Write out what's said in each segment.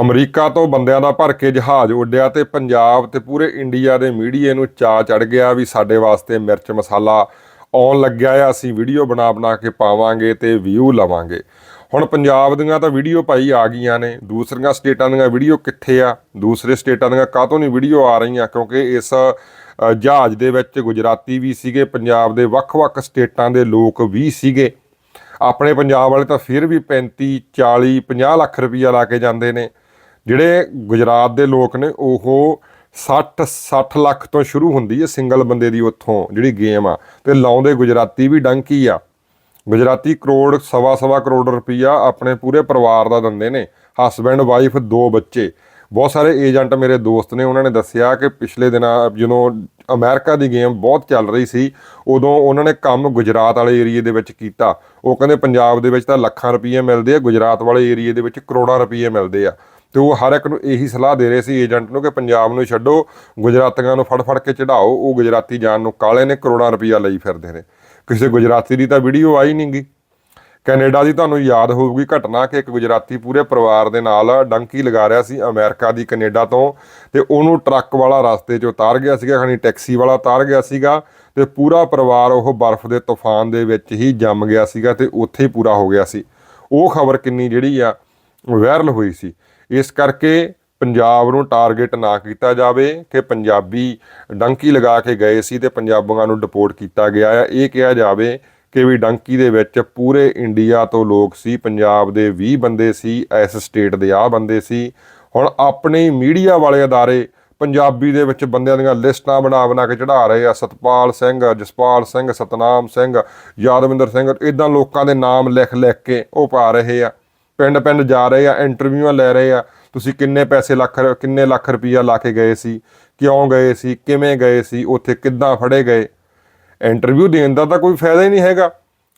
America ਤੋਂ ਬੰਦਿਆਂ ਦਾ ਭਰ ਕੇ ਜਹਾਜ਼ ਉੱਡਿਆ ਤੇ ਪੰਜਾਬ ਤੇ ਪੂਰੇ ਇੰਡੀਆ ਦੇ ਮੀਡੀਏ ਨੂੰ ਚਾ ਚੜ ਗਿਆ ਵੀ ਸਾਡੇ ਵਾਸਤੇ ਮਿਰਚ ਮਸਾਲਾ ਆਉਣ ਲੱਗਿਆ ਆ, ਅਸੀਂ ਵੀਡੀਓ ਬਣਾ ਬਣਾ ਕੇ ਪਾਵਾਂਗੇ ਤੇ ਵਿਊ ਲਵਾਂਗੇ। ਹੁਣ ਪੰਜਾਬ ਦੀਆਂ ਤਾਂ ਵੀਡੀਓ ਭਾਈ ਆ ਗਈਆਂ ਨੇ, ਦੂਸਰੀਆਂ ਸਟੇਟਾਂ ਦੀਆਂ ਵੀਡੀਓ ਕਿੱਥੇ ਆ? ਦੂਸਰੇ ਸਟੇਟਾਂ ਦੀਆਂ ਕਾਹਤੋਂ ਨਹੀਂ ਵੀਡੀਓ ਆ ਰਹੀਆਂ? ਕਿਉਂਕਿ ਇਸ ਜਹਾਜ਼ ਦੇ ਵਿੱਚ ਗੁਜਰਾਤੀ ਵੀ ਸੀਗੇ, ਪੰਜਾਬ ਦੇ ਵੱਖ-ਵੱਖ ਸਟੇਟਾਂ ਦੇ ਲੋਕ ਵੀ ਸੀਗੇ। ਆਪਣੇ ਪੰਜਾਬ ਵਾਲੇ ਤਾਂ ਫਿਰ ਵੀ 35 40 50 ਲੱਖ ਰੁਪਈਆ ਲਾ ਕੇ ਜਾਂਦੇ ਨੇ। ਜਿਹੜੇ ਗੁਜਰਾਤ ਦੇ ਲੋਕ ਨੇ, ਉਹ 60 60 ਲੱਖ ਤੋਂ ਸ਼ੁਰੂ ਹੁੰਦੀ ਹੈ ਸਿੰਗਲ ਬੰਦੇ ਦੀ ਉੱਥੋਂ ਜਿਹੜੀ ਗੇਮ ਆ। ਤੇ ਲਾਉਂਦੇ ਗੁਜਰਾਤੀ ਵੀ ਡੰਕੀ ਆ। ਗੁਜਰਾਤੀ ਕਰੋੜ, ਸਵਾ ਸਵਾ ਕਰੋੜ ਰੁਪਈਆ ਆਪਣੇ ਪੂਰੇ ਪਰਿਵਾਰ ਦਾ ਦਿੰਦੇ ਨੇ। ਹਸਬੈਂਡ, ਵਾਈਫ, ਦੋ ਬੱਚੇ। ਬਹੁਤ ਸਾਰੇ ਏਜੰਟ ਮੇਰੇ ਦੋਸਤ ਨੇ, ਉਹਨਾਂ ਨੇ ਦੱਸਿਆ ਕਿ ਪਿਛਲੇ ਦਿਨਾਂ ਜਦੋਂ ਅਮਰੀਕਾ ਦੀ ਗੇਮ ਬਹੁਤ ਚੱਲ ਰਹੀ ਸੀ, ਉਦੋਂ ਉਹਨਾਂ ਨੇ ਕੰਮ ਗੁਜਰਾਤ ਵਾਲੇ ਏਰੀਏ ਦੇ ਵਿੱਚ ਕੀਤਾ। ਉਹ ਕਹਿੰਦੇ ਪੰਜਾਬ ਦੇ ਵਿੱਚ ਤਾਂ ਲੱਖਾਂ ਰੁਪਏ ਮਿਲਦੇ ਆ, ਗੁਜਰਾਤ ਵਾਲੇ ਏਰੀਏ ਦੇ ਵਿੱਚ ਕਰੋੜਾਂ ਰੁਪਏ ਮਿਲਦੇ ਆ। ਤੇ ਉਹ ਹਰ ਇੱਕ ਨੂੰ ਇਹੀ ਸਲਾਹ ਦੇ ਰਹੇ ਸੀ ਏਜੰਟ ਨੂੰ ਕਿ ਪੰਜਾਬ ਨੂੰ ਛੱਡੋ, ਗੁਜਰਾਤੀਆਂ ਨੂੰ ਫੜ ਫੜ ਕੇ ਚੜਾਓ, ਉਹ ਗੁਜਰਾਤੀ ਜਾਣ ਨੂੰ ਕਾਲੇ ਨੇ ਕਰੋੜਾਂ ਰੁਪਈਆ ਲਈ ਫਿਰਦੇ ਨੇ। ਕਿਸੇ ਗੁਜਰਾਤੀ ਦੀ ਤਾਂ ਵੀਡੀਓ ਆਈ ਨਹੀਂਗੀ ਕੈਨੇਡਾ ਦੀ ਤੁਹਾਨੂੰ ਯਾਦ ਹੋਊਗੀ ਘਟਨਾ ਕਿ ਇੱਕ ਗੁਜਰਾਤੀ ਪੂਰੇ ਪਰਿਵਾਰ ਦੇ ਨਾਲ ਡੰਕੀ ਲਗਾ ਰਿਹਾ ਸੀ ਅਮਰੀਕਾ ਦੀ ਕੈਨੇਡਾ ਤੋਂ ਤੇ ਉਹਨੂੰ ਟਰੱਕ ਵਾਲਾ ਰਸਤੇ 'ਚ ਉਤਾਰ ਗਿਆ ਸੀਗਾ ਖਣੀ ਟੈਕਸੀ ਵਾਲਾ ਉਤਾਰ ਗਿਆ ਸੀਗਾ ਤੇ ਪੂਰਾ ਪਰਿਵਾਰ ਉਹ ਬਰਫ਼ ਦੇ ਤੂਫਾਨ ਦੇ ਵਿੱਚ ਹੀ ਜੰਮ ਗਿਆ ਸੀਗਾ ਤੇ ਉੱਥੇ ਹੀ ਪੂਰਾ ਹੋ ਗਿਆ ਸੀ। ਉਹ ਖਬਰ ਕਿੰਨੀ ਜਿਹੜੀ ਆ ਵਾਇਰਲ ਹੋਈ ਸੀ। ਇਸ ਕਰਕੇ ਪੰਜਾਬ ਨੂੰ ਟਾਰਗੇਟ ਨਾ ਕੀਤਾ ਜਾਵੇ ਕਿ ਪੰਜਾਬੀ ਡੰਕੀ ਲਗਾ ਕੇ ਗਏ ਸੀ ਤੇ ਪੰਜਾਬੀਆਂ ਨੂੰ ਡਿਪੋਰਟ ਕੀਤਾ ਗਿਆ ਆ ਇਹ ਕਿਹਾ ਜਾਵੇ ਕਿ ਵੀ ਡੰਕੀ ਦੇ ਵਿੱਚ ਪੂਰੇ ਇੰਡੀਆ ਤੋਂ ਲੋਕ ਸੀ, ਪੰਜਾਬ ਦੇ 20 ਬੰਦੇ ਸੀ, ਇਸ ਸਟੇਟ ਦੇ ਆ ਬੰਦੇ ਸੀ। ਹੁਣ ਆਪਣੇ ਮੀਡੀਆ ਵਾਲੇ ਅਦਾਰੇ ਪੰਜਾਬੀ ਦੇ ਵਿੱਚ ਬੰਦਿਆਂ ਦੀਆਂ ਲਿਸਟਾਂ ਬਣਾ ਬਣਾ ਕੇ ਚੜਾ ਰਹੇ ਆ। ਸਤਪਾਲ ਸਿੰਘ, ਜਸਪਾਲ ਸਿੰਘ, ਸਤਨਾਮ ਸਿੰਘ, ਯਾਦਵਿੰਦਰ ਸਿੰਘ ਇਦਾਂ ਲੋਕਾਂ ਦੇ ਨਾਮ ਲਿਖ ਲਿਖ ਕੇ ਉਹ ਪਾ ਰਹੇ ਆ। ਪਿੰਡ ਪਿੰਡ ਜਾ ਰਹੇ ਆ ਇੰਟਰਵਿਊਆਂ ਲੈ ਰਹੇ ਆ। ਤੁਸੀਂ ਕਿੰਨੇ ਪੈਸੇ ਲੱਖ ਕਿੰਨੇ ਲੱਖ ਰੁਪਈਆ ਲਾ ਕੇ ਗਏ ਸੀ? ਕਿਉਂ ਗਏ ਸੀ? ਕਿਵੇਂ ਗਏ ਸੀ? ਉੱਥੇ ਕਿੱਦਾਂ ਫੜੇ ਗਏ? ਇੰਟਰਵਿਊ ਦੇਣ ਦਾ ਤਾਂ ਕੋਈ ਫਾਇਦਾ ਹੀ ਨਹੀਂ ਹੈਗਾ।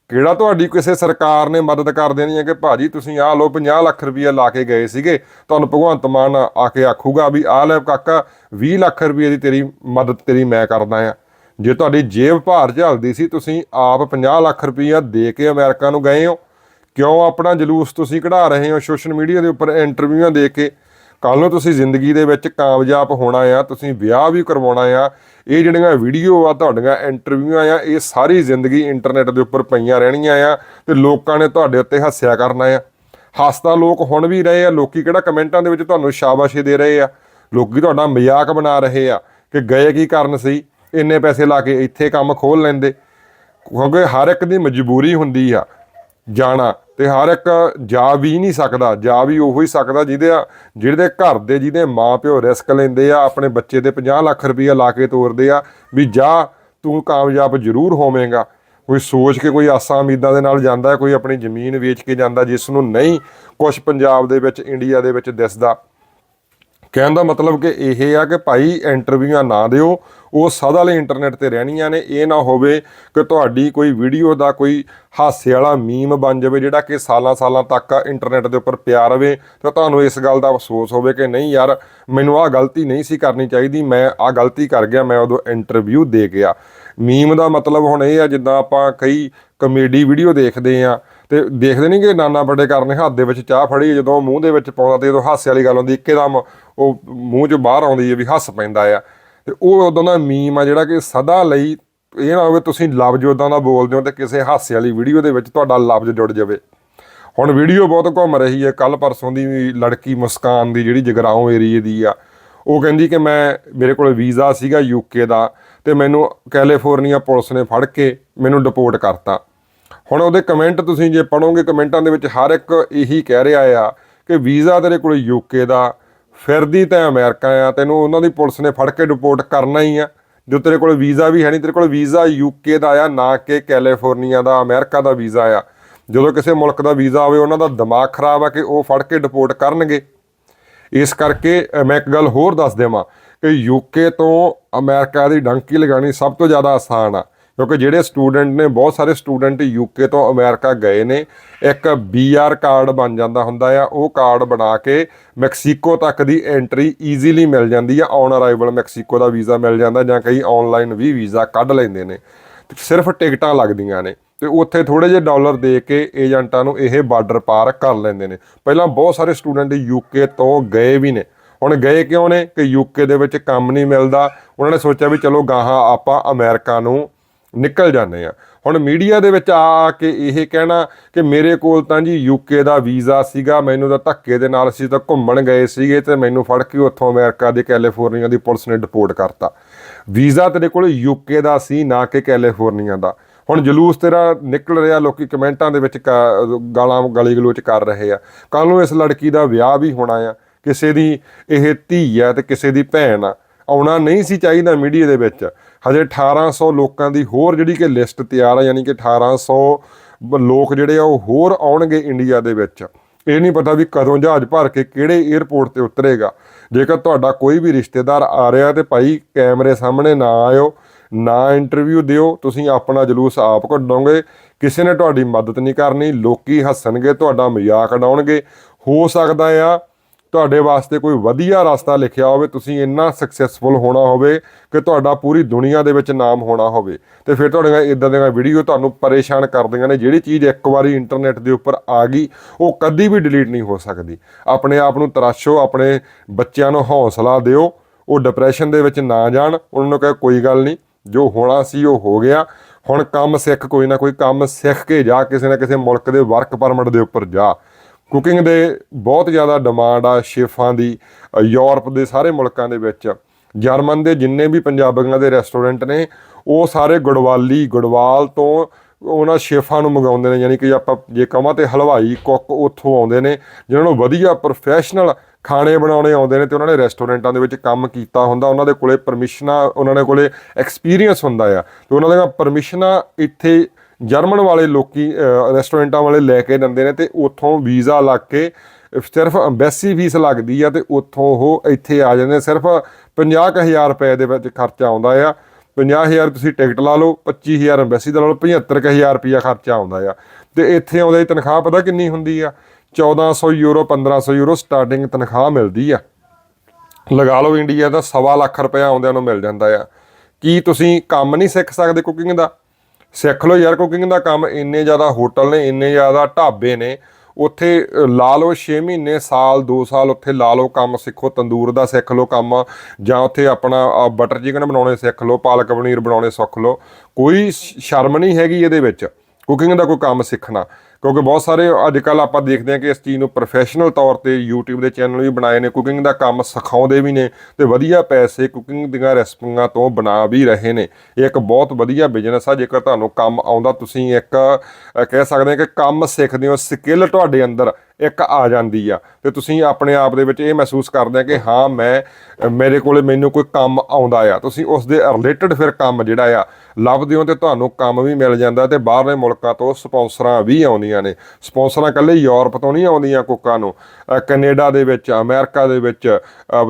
ਕਿਹੜਾ ਤੁਹਾਡੀ ਕਿਸੇ ਸਰਕਾਰ ਨੇ ਮਦਦ ਕਰ ਦੇਣੀ ਹੈ ਕਿ ਭਾਜੀ ਤੁਸੀਂ ਆਹ ਲਓ 50 ਲੱਖ ਰੁਪਈਆ ਲਾ ਕੇ ਗਏ ਸੀਗੇ। ਤੁਹਾਨੂੰ ਭਗਵੰਤ ਮਾਨ ਆ ਕੇ ਆਖੂਗਾ ਵੀ ਆਹ ਲੈ ਕਾਕਾ 20 ਲੱਖ ਰੁਪਈਏ ਦੀ ਤੇਰੀ ਮਦਦ ਤੇਰੀ ਮੈਂ ਕਰਦਾ ਆ ਜੇ ਤੁਹਾਡੀ ਜੇਬ ਭਾਰ ਝੱਲਦੀ ਸੀ, ਤੁਸੀਂ ਆਪ 50 ਲੱਖ ਰੁਪਈਆ ਦੇ ਕੇ ਅਮਰੀਕਾ ਨੂੰ ਗਏ ਹੋ। ਕਿਉਂ ਆਪਣਾ ਜਲੂਸ ਤੁਸੀਂ ਕਢਾ ਰਹੇ ਹੋ ਸੋਸ਼ਲ ਮੀਡੀਆ ਦੇ ਉੱਪਰ ਇੰਟਰਵਿਊਆਂ ਦੇ ਕੇ? ਕੱਲ ਨੂੰ ਤੁਸੀਂ ਜ਼ਿੰਦਗੀ ਦੇ ਵਿੱਚ ਕਾਮਯਾਬ ਹੋਣਾ ਆ, ਤੁਸੀਂ ਵਿਆਹ ਵੀ ਕਰਵਾਉਣਾ ਆ। ਇਹ ਜਿਹੜੀਆਂ ਵੀਡੀਓ ਆ, ਤੁਹਾਡੀਆਂ ਇੰਟਰਵਿਊਆਂ ਆ, ਇਹ ਸਾਰੀ ਜ਼ਿੰਦਗੀ ਇੰਟਰਨੈਟ ਦੇ ਉੱਪਰ ਪਈਆਂ ਰਹਿਣੀਆਂ ਆ ਤੇ ਲੋਕਾਂ ਨੇ ਤੁਹਾਡੇ ਉੱਤੇ ਹੱਸਿਆ ਕਰਨਾ ਆ। ਹੱਸਦਾ ਲੋਕ ਹੁਣ ਵੀ ਰਹੇ ਆ, ਲੋਕੀ ਕਿਹੜਾ ਕਮੈਂਟਾਂ ਦੇ ਵਿੱਚ ਤੁਹਾਨੂੰ ਸ਼ਾਬਾਸ਼ੀ ਦੇ ਰਹੇ ਆ? ਲੋਕੀ ਤੁਹਾਡਾ ਮਜ਼ਾਕ ਬਣਾ ਰਹੇ ਆ ਕਿ ਗਏ ਕੀ ਕਰਨ ਸੀ? ਇੰਨੇ ਪੈਸੇ ਲਾ ਕੇ ਇੱਥੇ ਕੰਮ ਖੋਲ ਲੈਂਦੇ। ਕਿਉਂਕਿ ਹਰ ਇੱਕ ਦੀ ਮਜਬੂਰੀ ਹੁੰਦੀ ਆ, ਜਾਣਾ। ਤੇ ਹਰ ਇੱਕ ਜਾ ਵੀ ਨਹੀਂ ਸਕਦਾ, ਜਾ ਵੀ ਉਹੋ ਹੀ ਸਕਦਾ ਜਿਹਦੇ ਜਿਹਦੇ ਘਰ ਦੇ, ਜਿਹਦੇ ਮਾਪਿਓ ਰਿਸਕ ਲੈਂਦੇ ਆ, ਆਪਣੇ ਬੱਚੇ ਦੇ 50 ਲੱਖ ਰੁਪਈਆ ਲਾ ਕੇ ਤੋਰਦੇ ਆ, ਵੀ ਜਾ ਤੂੰ ਕਾਮਯਾਬ ਜ਼ਰੂਰ ਹੋਵੇਂਗਾ। ਕੋਈ ਸੋਚ ਕੇ, ਕੋਈ ਆਸਾਂ ਉਮੀਦਾਂ ਦੇ ਨਾਲ ਜਾਂਦਾ, ਕੋਈ ਆਪਣੀ ਜ਼ਮੀਨ ਵੇਚ ਕੇ ਜਾਂਦਾ, ਜਿਸ ਨੂੰ ਨਹੀਂ ਕੁਝ ਪੰਜਾਬ ਦੇ ਵਿੱਚ, ਇੰਡੀਆ ਦੇ ਵਿੱਚ ਦਿਸਦਾ। ਕਹਿਣ ਦਾ ਮਤਲਬ ਕਿ ਇਹ ਆ ਕਿ ਭਾਈ ਇੰਟਰਵਿਊਆਂ ਨਾ ਦਿਓ, ਉਹ ਸਦਾ ਲਈ ਇੰਟਰਨੈਟ ਤੇ ਰਹਿਣੀਆਂ ਨੇ, ਇਹ ਨਾ ਹੋਵੇ ਕਿ ਤੁਹਾਡੀ ਕੋਈ ਵੀਡੀਓ ਦਾ ਕੋਈ ਹਾਸੇ ਵਾਲਾ ਮੀਮ ਬਣ ਜਾਵੇ, ਜਿਹੜਾ ਕਿ ਸਾਲਾਂ-ਸਾਲਾਂ ਤੱਕ ਇੰਟਰਨੈਟ ਦੇ ਉੱਪਰ ਪਿਆ ਰਵੇ, ਤਾਂ ਤੁਹਾਨੂੰ ਇਸ ਗੱਲ ਦਾ ਅਫਸੋਸ ਹੋਵੇ ਕਿ ਨਹੀਂ ਯਾਰ, ਮੈਨੂੰ ਆਹ ਗਲਤੀ ਨਹੀਂ ਸੀ ਕਰਨੀ ਚਾਹੀਦੀ, ਮੈਂ ਆਹ ਗਲਤੀ ਕਰ ਗਿਆ, ਮੈਂ ਉਦੋਂ ਇੰਟਰਵਿਊ ਦੇ ਗਿਆ ਮੀਮ ਦਾ ਮਤਲਬ ਹੁਣ ਇਹ ਆ, ਜਿੱਦਾਂ ਆਪਾਂ ਕਈ ਕਮੇਡੀ ਵੀਡੀਓ ਦੇਖਦੇ ਆ, ਤੇ ਦੇਖਦੇ ਨਹੀਂ ਕਿ ਨਾਨਾ ਬੜੇ ਕਰਨੇ ਹੱਥ ਦੇ ਵਿੱਚ ਚਾਹ ਫੜੀ, ਜਦੋਂ ਮੂੰਹ ਦੇ ਵਿੱਚ ਪਾਉਂਦਾ ਤੇ ਉਦੋਂ ਹਾਸੇ ਵਾਲੀ ਗੱਲ ਹੁੰਦੀ ਇੱਕਦਮ ਉਹ ਮੂੰਹ 'ਚੋਂ ਬਾਹਰ ਆਉਂਦੀ ਹੈ ਵੀ ਹੱਸ ਪੈਂਦਾ ਆ। ਤੇ ਉਹ ਉਦੋਂ ਦਾ ਮੀਮ ਆ ਜਿਹੜਾ ਕਿ ਸਦਾ ਲਈ ਇਹ ਨਾ ਹੋਵੇ ਤੁਸੀਂ ਲਫ਼ਜ਼ ਉਦਾਂ ਦਾ ਬੋਲਦੇ ਹੋ ਤੇ ਕਿਸੇ ਹਾਸੇ ਵਾਲੀ ਵੀਡੀਓ ਦੇ ਵਿੱਚ ਤੁਹਾਡਾ ਲਫ਼ਜ਼ ਜੁੜ ਜਾਵੇ। ਹੁਣ ਵੀਡੀਓ ਬਹੁਤ ਘੁੰਮ ਰਹੀ ਹੈ ਕੱਲ ਪਰਸੋਂ ਦੀ ਲੜਕੀ ਮੁਸਕਾਨ ਦੀ ਜਿਹੜੀ ਜਗਰਾਉਂ ਏਰੀਏ ਦੀ ਆ, ਉਹ ਕਹਿੰਦੀ ਕਿ ਮੈਂ, ਮੇਰੇ ਕੋਲ ਵੀਜ਼ਾ ਸੀਗਾ ਯੂਕੇ ਦਾ ਤੇ ਮੈਨੂੰ ਕੈਲੀਫੋਰਨੀਆ ਪੁਲਿਸ ਨੇ ਫੜ ਕੇ ਮੈਨੂੰ ਡਿਪੋਰਟ ਕਰਤਾ। ਹੁਣ ਉਹਦੇ ਕਮੈਂਟ ਤੁਸੀਂ ਜੇ ਪੜੋਗੇ ਕਮੈਂਟਾਂ ਦੇ ਵਿੱਚ ਹਰ ਇੱਕ ਇਹੀ ਕਹਿ ਰਿਹਾ ਆ ਕਿ ਵੀਜ਼ਾ ਤੇਰੇ ਕੋਲ ਯੂਕੇ ਦਾ ਫਿਰਦੀ ਤਾਂ ਅਮਰੀਕਾ ਆ, ਤੈਨੂੰ ਉਹਨਾਂ ਦੀ ਪੁਲਿਸ ਨੇ ਫੜ ਕੇ ਡਿਪੋਰਟ ਕਰਨਾ ਹੀ ਆ। ਜੋ ਤੇਰੇ ਕੋਲ ਵੀਜ਼ਾ ਵੀ ਹੈ ਨਹੀਂ, ਤੇਰੇ ਕੋਲ ਵੀਜ਼ਾ ਯੂਕੇ ਦਾ ਆ, ਨਾ ਕਿ ਕੈਲੀਫੋਰਨੀਆ ਦਾ, ਅਮਰੀਕਾ ਦਾ ਵੀਜ਼ਾ ਆ। ਜਦੋਂ ਕਿਸੇ ਮੁਲਕ ਦਾ ਵੀਜ਼ਾ ਆਵੇ, ਉਹਨਾਂ ਦਾ ਦਿਮਾਗ ਖਰਾਬ ਆ ਕਿ ਉਹ ਫੜ ਕੇ ਡਿਪੋਰਟ ਕਰਨਗੇ। ਇਸ ਕਰਕੇ ਮੈਂ ਇੱਕ ਗੱਲ ਹੋਰ ਦੱਸ ਦੇਵਾਂ ਕਿ ਯੂਕੇ ਤੋਂ ਅਮਰੀਕਾ ਦੀ ਡੰਕੀ ਲਗਾਣੀ ਸਭ ਤੋਂ ਜ਼ਿਆਦਾ ਆਸਾਨ ਆ। ਕਿਉਂਕਿ ਜਿਹੜੇ ਸਟੂਡੈਂਟ ਨੇ, ਬਹੁਤ ਸਾਰੇ ਸਟੂਡੈਂਟ ਯੂਕੇ ਤੋਂ ਅਮਰੀਕਾ ਗਏ ਨੇ। ਇੱਕ ਬੀਆਰ ਕਾਰਡ ਬਣ ਜਾਂਦਾ ਹੁੰਦਾ ਆ। ਉਹ ਕਾਰਡ ਬਣਾ ਕੇ ਮੈਕਸੀਕੋ ਤੱਕ ਦੀ ਐਂਟਰੀ ਈਜ਼ੀਲੀ ਮਿਲ ਜਾਂਦੀ ਆ। ਔਨ ਅਰਾਈਵਲ ਮੈਕਸੀਕੋ ਦਾ ਵੀਜ਼ਾ ਮਿਲ ਜਾਂਦਾ ਜਾਂ ਕਈ ਆਨਲਾਈਨ ਵੀ ਵੀਜ਼ਾ ਕੱਢ ਲੈਂਦੇ ਨੇ। ਸਿਰਫ ਟਿਕਟਾਂ ਲੱਗਦੀਆਂ ਨੇ। ਤੇ ਉੱਥੇ ਥੋੜੇ ਜਿਹੇ ਡਾਲਰ ਦੇ ਕੇ ਏਜੰਟਾਂ ਨੂੰ ਇਹ ਬਾਰਡਰ ਪਾਰ ਕਰ ਲੈਂਦੇ ਨੇ। ਪਹਿਲਾਂ ਬਹੁਤ ਸਾਰੇ ਸਟੂਡੈਂਟ ਯੂਕੇ ਤੋਂ ਗਏ ਵੀ ਨੇ। ਹੁਣ ਗਏ ਕਿਉਂ ਨੇ? ਕਿ ਯੂਕੇ ਦੇ ਵਿੱਚ ਕੰਮ ਨਹੀਂ ਮਿਲਦਾ। ਉਹਨਾਂ ਨੇ ਸੋਚਿਆ ਵੀ ਚਲੋ ਗਾਹਾਂ ਆਪਾਂ ਅਮਰੀਕਾ ਨੂੰ ਨਿਕਲ ਜਾਂਦੇ ਆ। ਹੁਣ ਮੀਡੀਆ ਦੇ ਵਿੱਚ ਆ ਆ ਕੇ ਇਹ ਕਹਿਣਾ ਕਿ ਮੇਰੇ ਕੋਲ ਤਾਂ ਜੀ ਯੂਕੇ ਦਾ ਵੀਜ਼ਾ ਸੀਗਾ, ਮੈਨੂੰ ਤਾਂ ਧੱਕੇ ਦੇ ਨਾਲ ਅਸੀਂ ਤਾਂ ਘੁੰਮਣ ਗਏ ਸੀਗੇ ਤੇ ਮੈਨੂੰ ਫੜ ਕੇ ਉੱਥੋਂ ਅਮਰੀਕਾ ਦੇ ਕੈਲੀਫੋਰਨੀਆ ਦੀ ਪੁਲਿਸ ਨੇ ਡਿਪੋਰਟ ਕਰਤਾ। ਵੀਜ਼ਾ ਤੇਰੇ ਕੋਲ ਯੂਕੇ ਦਾ ਸੀ, ਨਾ ਕਿ ਕੈਲੀਫੋਰਨੀਆ ਦਾ। ਹੁਣ ਜਲੂਸ ਤੇਰਾ ਨਿਕਲ ਰਿਹਾ, ਲੋਕੀ ਕਮੈਂਟਾਂ ਦੇ ਵਿੱਚ ਕ- ਗਾਲਾਂ, ਗਲੀ ਗਲੋਚ ਕਰ ਰਹੇ ਆ। ਕੱਲ ਨੂੰ ਇਸ ਲੜਕੀ ਦਾ ਵਿਆਹ ਵੀ ਹੋਣਾ ਆ। ਕਿਸੇ ਦੀ ਇਹ ਧੀ ਆ ਤੇ ਕਿਸੇ ਦੀ ਭੈਣ ਆ। ਆਉਣਾ ਨਹੀਂ ਸੀ ਚਾਹੀਦਾ ਮੀਡੀਆ ਦੇ ਵਿੱਚ। ਹਜੇ 1800 ਲੋਕਾਂ ਦੀ ਹੋਰ ਜਿਹੜੀ ਕਿ ਲਿਸਟ ਤਿਆਰ ਆ, ਯਾਨੀ ਕਿ 1800 ਬ- ਲੋਕ ਜਿਹੜੇ ਆ, ਉਹ ਹੋਰ ਆਉਣਗੇ ਇੰਡੀਆ ਦੇ ਵਿੱਚ। ਇਹ ਨਹੀਂ ਪਤਾ ਵੀ ਕਦੋਂ ਜਹਾਜ਼ ਭਰ ਕੇ ਕਿਹੜੇ 에ਅਰਪੋਰਟ ਤੇ ਉਤਰੇਗਾ। ਜੇਕਰ ਤੁਹਾਡਾ ਕੋਈ ਵੀ ਰਿਸ਼ਤੇਦਾਰ ਆ ਰਿਹਾ ਤੇ ਭਾਈ ਕੈਮਰੇ ਸਾਹਮਣੇ ਨਾ ਆਇਓ, ਨਾ ਇੰਟਰਵਿਊ ਦਿਓ, ਤੁਸੀਂ ਆਪਣਾ ਜਲੂਸ ਆਪ ਕੱਢੋਗੇ। ਕਿਸੇ ਨੇ ਤੁਹਾਡੀ ਮਦਦ ਨਹੀਂ ਕਰਨੀ, ਲੋਕੀ ਹੱਸਣਗੇ, ਤੁਹਾਡਾ ਮਜ਼ਾਕ ਉਡਾਉਣਗੇ। ਹੋ ਸਕਦਾ ਆ ਤੁਹਾਡੇ ਵਾਸਤੇ ਕੋਈ ਵਧੀਆ ਰਸਤਾ ਲਿਖਿਆ ਹੋਵੇ, ਤੁਸੀਂ ਇੰਨਾ ਸਕਸੈਸਫੁਲ ਹੋਣਾ ਹੋਵੇ ਕਿ ਤੁਹਾਡਾ ਪੂਰੀ ਦੁਨੀਆ ਦੇ ਵਿੱਚ ਨਾਮ ਹੋਣਾ ਹੋਵੇ। ਤੇ ਫਿਰ ਤੁਹਾਡੀਆਂ ਇਦਾਂ ਦੀਆਂ ਵੀਡੀਓ ਤੁਹਾਨੂੰ ਪਰੇਸ਼ਾਨ ਕਰਦੀਆਂ ਨੇ, ਜਿਹੜੀ ਚੀਜ਼ ਇੱਕ ਵਾਰੀ ਇੰਟਰਨੈਟ ਦੇ ਉੱਪਰ ਆ ਗਈ, ਉਹ ਕਦੀ ਵੀ ਡਿਲੀਟ ਨਹੀਂ ਹੋ ਸਕਦੀ। ਆਪਣੇ ਆਪ ਨੂੰ ਤਰਾਸ਼ੋ, ਆਪਣੇ ਬੱਚਿਆਂ ਨੂੰ ਹੌਸਲਾ ਦਿਓ, ਉਹ ਡਿਪਰੈਸ਼ਨ ਦੇ ਵਿੱਚ ਨਾ ਜਾਣ, ਉਹਨਾਂ ਨੂੰ ਕਹੇ ਕੋਈ ਗੱਲ ਨਹੀਂ, ਜੋ ਹੋਣਾ ਸੀ ਉਹ ਹੋ ਗਿਆ। ਹੁਣ ਕੰਮ ਸਿੱਖ, ਕੋਈ ਨਾ ਕੋਈ ਕੰਮ ਸਿੱਖ ਕੇ ਜਾ, ਕਿਸੇ ਨਾ ਕਿਸੇ ਮੁਲਕ ਦੇ ਵਰਕ ਪਰਮਿਟ ਦੇ ਉੱਪਰ ਜਾ। ਕੁਕਿੰਗ ਦੇ ਬਹੁਤ ਜ਼ਿਆਦਾ ਡਿਮਾਂਡ ਆ ਸ਼ੇਫਾਂ ਦੀ ਯੂਰਪ ਦੇ ਸਾਰੇ ਮੁਲਕਾਂ ਦੇ ਵਿੱਚ। ਜਰਮਨ ਦੇ ਜਿੰਨੇ ਵੀ ਪੰਜਾਬੀਆਂ ਦੇ ਰੈਸਟੋਰੈਂਟ ਨੇ, ਉਹ ਸਾਰੇ ਗੁੜਵਾਲੀ, ਗੁੜਵਾਲ ਤੋਂ ਉਹਨਾਂ ਸ਼ੇਫਾਂ ਨੂੰ ਮੰਗਾਉਂਦੇ ਨੇ, ਯਾਨੀ ਕਿ ਆਪਾਂ ਜੇ ਕਹਾਂ ਤੇ ਹਲਵਾਈ, ਕੁੱਕ ਉੱਥੋਂ ਆਉਂਦੇ ਨੇ ਜਿਨ੍ਹਾਂ ਨੂੰ ਵਧੀਆ ਪ੍ਰੋਫੈਸ਼ਨਲ ਖਾਣੇ ਬਣਾਉਣੇ ਆਉਂਦੇ ਨੇ ਤੇ ਉਹਨਾਂ ਨੇ ਰੈਸਟੋਰੈਂਟਾਂ ਦੇ ਵਿੱਚ ਕੰਮ ਕੀਤਾ ਹੁੰਦਾ, ਉਹਨਾਂ ਦੇ ਕੋਲੇ ਪਰਮਿਸ਼ਨਾਂ ਉਹਨਾਂ ਦੇ ਕੋਲੇ ਐਕਸਪੀਰੀਅੰਸ ਹੁੰਦਾ ਆ। ਤੇ ਉਹਨਾਂ ਦੀਆਂ ਪਰਮਿਸ਼ਨਾਂ ਇੱਥੇ ਜਰਮਨ ਵਾਲੇ ਲੋਕੀ ਰੈਸਟੋਰੈਂਟਾਂ ਵਾਲੇ ਲੈ ਕੇ ਜਾਂਦੇ ਨੇ ਤੇ ਉੱਥੋਂ ਵੀਜ਼ਾ ਲੱਗ ਕੇ ਸਿਰਫ ਐਮਬੈਸੀ ਫੀਸ ਲੱਗਦੀ ਆ ਤੇ ਉੱਥੋਂ ਉਹ ਇੱਥੇ ਆ ਜਾਂਦੇ ਨੇ। ਸਿਰਫ 50000 ਰੁਪਏ ਦੇ ਵਿੱਚ ਖਰਚਾ ਆਉਂਦਾ ਆ। 50000 ਤੁਸੀਂ ਟਿਕਟ ਲਾ ਲਓ 25000 ਐਮਬੈਸੀ ਦਾ ਲਾ ਲਓ 75000 ਰੁਪਿਆ ਖਰਚਾ ਆਉਂਦਾ ਆ। ਤੇ ਇੱਥੇ ਆਉਂਦੇ ਦੀ ਤਨਖਾਹ ਪਤਾ ਕਿੰਨੀ ਹੁੰਦੀ ਆ? 1400 ਯੂਰੋ 1500 ਯੂਰੋ ਸਟਾਰਟਿੰਗ ਤਨਖਾਹ ਮਿਲਦੀ ਆ। ਲਗਾ ਲਓ ਇੰਡੀਆ ਦਾ ਸਵਾ ਲੱਖ ਰੁਪਏ ਆਉਂਦਿਆਂ ਨੂੰ ਮਿਲ ਜਾਂਦਾ ਆ। ਕੀ ਤੁਸੀਂ ਕੰਮ ਨਹੀਂ ਸਿੱਖ ਸਕਦੇ ਕੁਕਿੰਗ ਦਾ? ਸਿੱਖ ਲਓ ਯਾਰ ਕੁਕਿੰਗ ਦਾ ਕੰਮ ਇੰਨੇ ਜ਼ਿਆਦਾ ਹੋਟਲ ਨੇ, ਇੰਨੇ ਜ਼ਿਆਦਾ ਢਾਬੇ ਨੇ। ਉੱਥੇ ਲਾ ਲਓ 6 ਮਹੀਨੇ, ਸਾਲ 2 ਸਾਲ ਉੱਥੇ ਲਾ ਲਓ ਕੰਮ ਸਿੱਖੋ, ਤੰਦੂਰ ਦਾ ਸਿੱਖ ਲਓ ਕੰਮ। ਜਾਂ ਉੱਥੇ ਆਪਣਾ ਬਟਰ ਚਿਕਨ ਬਣਾਉਣੇ ਸਿੱਖ ਲਓ, ਪਾਲਕ ਪਨੀਰ ਬਣਾਉਣੇ ਸਿੱਖ ਲਓ। ਕੋਈ ਸ਼ਰਮ ਨਹੀਂ ਹੈਗੀ ਇਹਦੇ ਵਿੱਚ। ਕੁਕਿੰਗ ਦਾ ਕੋਈ ਕੰਮ ਸਿੱਖਣਾ। ਕਿਉਂਕਿ ਬਹੁਤ ਸਾਰੇ ਅੱਜ ਕੱਲ ਆਪਾਂ ਦੇਖਦੇ ਹਾਂ ਕਿ ਇਸ ਚੀਜ਼ ਨੂੰ ਪ੍ਰੋਫੈਸ਼ਨਲ ਤੌਰ ਤੇ YouTube ਦੇ ਚੈਨਲ ਵੀ ਬਣਾਏ ਨੇ ਕੁਕਿੰਗ ਦਾ ਕੰਮ ਸਿਖਾਉਂਦੇ ਵੀ ਨੇ ਤੇ ਵਧੀਆ ਪੈਸੇ ਕੁਕਿੰਗ ਦੀਆਂ ਰੈਸਪੀਆਂ ਤੋਂ ਬਣਾ ਵੀ ਰਹੇ ਨੇ। ਇਹ ਇੱਕ ਬਹੁਤ ਵਧੀਆ ਬਿਜ਼ਨਸ ਆ, ਜੇਕਰ ਤੁਹਾਨੂੰ ਕੰਮ ਆਉਂਦਾ ਤੁਸੀਂ ਇੱਕ ਕਹਿ ਸਕਦੇ ਹਾਂ ਕਿ ਕੰਮ ਸਿੱਖਦੇ ਹੋ ਸਕਿੱਲ ਤੁਹਾਡੇ ਅੰਦਰ ਇੱਕ ਆ ਜਾਂਦੀ ਆ। ਤੇ ਤੁਸੀਂ ਆਪਣੇ ਆਪ ਦੇ ਵਿੱਚ ਇਹ ਮਹਿਸੂਸ ਕਰਦੇ ਆ ਕਿ ਹਾਂ, ਮੈਂ ਮੇਰੇ ਕੋਲੇ ਮੈਨੂੰ ਕੋਈ ਕੰਮ ਆਉਂਦਾ ਆ। ਤੁਸੀਂ ਉਸ ਦੇ ਰਿਲੇਟਡ ਫਿਰ ਕੰਮ ਜਿਹੜਾ ਆ, ਲੱਭਦੇ ਹੋ ਤੇ ਤੁਹਾਨੂੰ ਕੰਮ ਵੀ ਮਿਲ ਜਾਂਦਾ ਤੇ ਬਾਹਰਲੇ ਮੁਲਕਾਂ ਤੋਂ ਸਪਾਂਸਰਾਂ ਵੀ ਆਉਂਦੀਆਂ ਨੇ। ਸਪਾਂਸਰਾਂ ਇਕੱਲੇ ਯੂਰਪ ਤੋਂ ਨਹੀਂ ਆਉਂਦੀਆਂ ਕੁੱਕਾਂ ਨੂੰ। ਕੈਨੇਡਾ ਦੇ ਵਿੱਚ, ਅਮਰੀਕਾ ਦੇ ਵਿੱਚ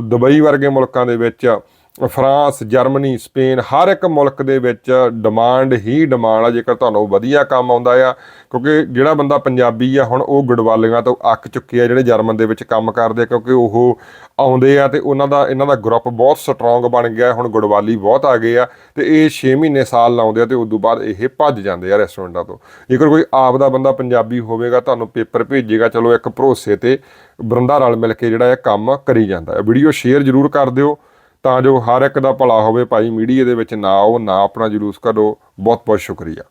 ਦੁਬਈ ਵਰਗੇ ਮੁਲਕਾਂ ਦੇ ਵਿੱਚ ਫਰਾਂਸ, ਜਰਮਨੀ, ਸਪੇਨ, ਹਰ ਇੱਕ ਮੁਲਕ ਦੇ ਵਿੱਚ ਡਿਮਾਂਡ ਹੀ ਡਿਮਾਂਡ ਆ, ਜੇਕਰ ਤੁਹਾਨੂੰ ਵਧੀਆ ਕੰਮ ਆਉਂਦਾ ਆ, ਕਿਉਂਕਿ ਜਿਹੜਾ ਬੰਦਾ ਪੰਜਾਬੀ ਆ, ਹੁਣ ਉਹ ਗੁੜਵਾਲੀਆਂ ਤੋਂ ਅੱਕ ਚੁੱਕੇ ਆ, ਜਿਹੜੇ ਜਰਮਨ ਦੇ ਵਿੱਚ ਕੰਮ ਕਰਦੇ ਆ, ਕਿਉਂਕਿ ਉਹ ਆਉਂਦੇ ਆ ਤੇ ਉਹਨਾਂ ਦਾ, ਇਹਨਾਂ ਦਾ ਗਰੁੱਪ ਬਹੁਤ ਸਟਰੋਂਗ ਬਣ ਗਿਆ ਹੁਣ ਗੁੜਵਾਲੀ ਬਹੁਤ ਆ ਗਏ ਆ ਤੇ ਇਹ 6 ਮਹੀਨੇ ਸਾਲ ਲਾਉਂਦੇ ਆ ਤੇ ਉਸ ਤੋਂ ਬਾਅਦ ਇਹ ਭੱਜ ਜਾਂਦੇ ਆ ਰੈਸਟੋਰੈਂਟਾਂ ਤੋਂ। ਜੇਕਰ ਕੋਈ ਆਪ ਦਾ ਬੰਦਾ ਪੰਜਾਬੀ ਹੋਵੇਗਾ, ਤੁਹਾਨੂੰ ਪੇਪਰ ਭੇਜੇਗਾ, ਚਲੋ ਇੱਕ ਭਰੋਸੇ ਤੇ ਬਰੰਦਾ ਰਲ ਮਿਲ ਕੇ ਜਿਹੜਾ ਇਹ ਕੰਮ ਕਰੀ ਜਾਂਦਾ ਹੈ। ਵੀਡੀਓ ਸ਼ੇਅਰ ਜ਼ਰੂਰ ਕਰ ਦਿਓ। ਤਾਂ ਜੋ ਹਰ ਇੱਕ ਦਾ ਭਲਾ ਹੋਵੇ, ਭਾਈ ਮੀਡੀਆ ਦੇ ਵਿੱਚ ਨਾ ਆਓ, ਨਾ ਆਪਣਾ ਜਲੂਸ ਕੱਢੋ। ਬਹੁਤ ਬਹੁਤ ਸ਼ੁਕਰੀਆ।